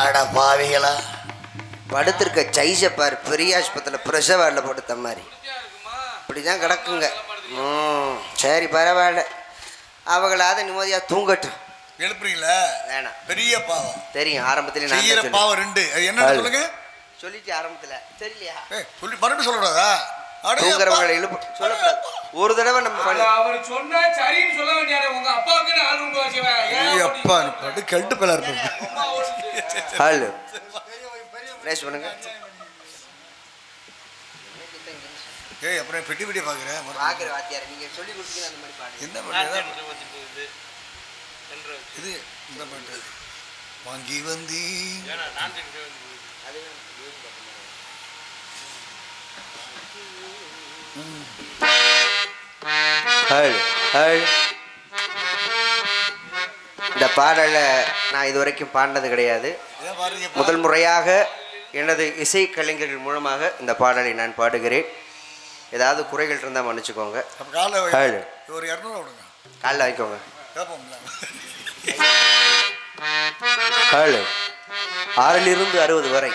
அட பாவிகளா. படுத்திருக்க சைஸை பாரு பெரிய ஆஸ்பத்திரியில் பிரசவ படுத்த மாதிரி. இப்படி தான் கிடக்குங்க. ம் சரி பரவாயில்ல. அவங்களாவது நிம்மதியாக தூங்கட்டும். எழுப்புறீங்களா? வேணாம். பெரிய பாவம். தெரியும் ஆரம்பத்தில் நான் செய்யற பாவம் ரெண்டு. அது என்ன. சொல்லுங்க? சொல்லிட்டு ஆரம்பத்தில். தெரியலையா? ஏய், சொல்லி மறுபடியும் சொல்லக்கூடாதா? அடே தூங்குறவங்களை அப்பா. எழுப்பு சொல்லக்கூடாது. ஒரு தடவை நம்ம பண்ணி அவர் சொன்னா சரின்னு சொல்ல வேண்டியாரு உங்க அப்பாவுக்கு அப்பா நீ படு கெட்டு பேலா இருப்ப ஹலோ. ரேஸ் பண்ணுங்க. ஏய் அப்புறம் பெட்டி பெட்டியை பாக்குறேன் பார்க்குற வாத்தியார் நீங்கள் சொல்லி கொடுத்தீங்க அந்த மாதிரி பாடு என்ன பாட்டு? இது இந்த பாட்டு. வாங்கி வந்தி ஹல் ஹல். இந்த பாடலை நான் இது வரைக்கும் பாடினது கிடையாது. முதல் முறையாக எனது இசை கலைஞர்கள் மூலமாக இந்த பாடலை நான் பாடுகிறேன். ஏதாவது குறைகள் இருந்தால் மன்னிச்சுக்கோங்க. ஒரு இரநூறு விடுங்க. காலைல. ஆறிலிருந்து அறுபது வரை.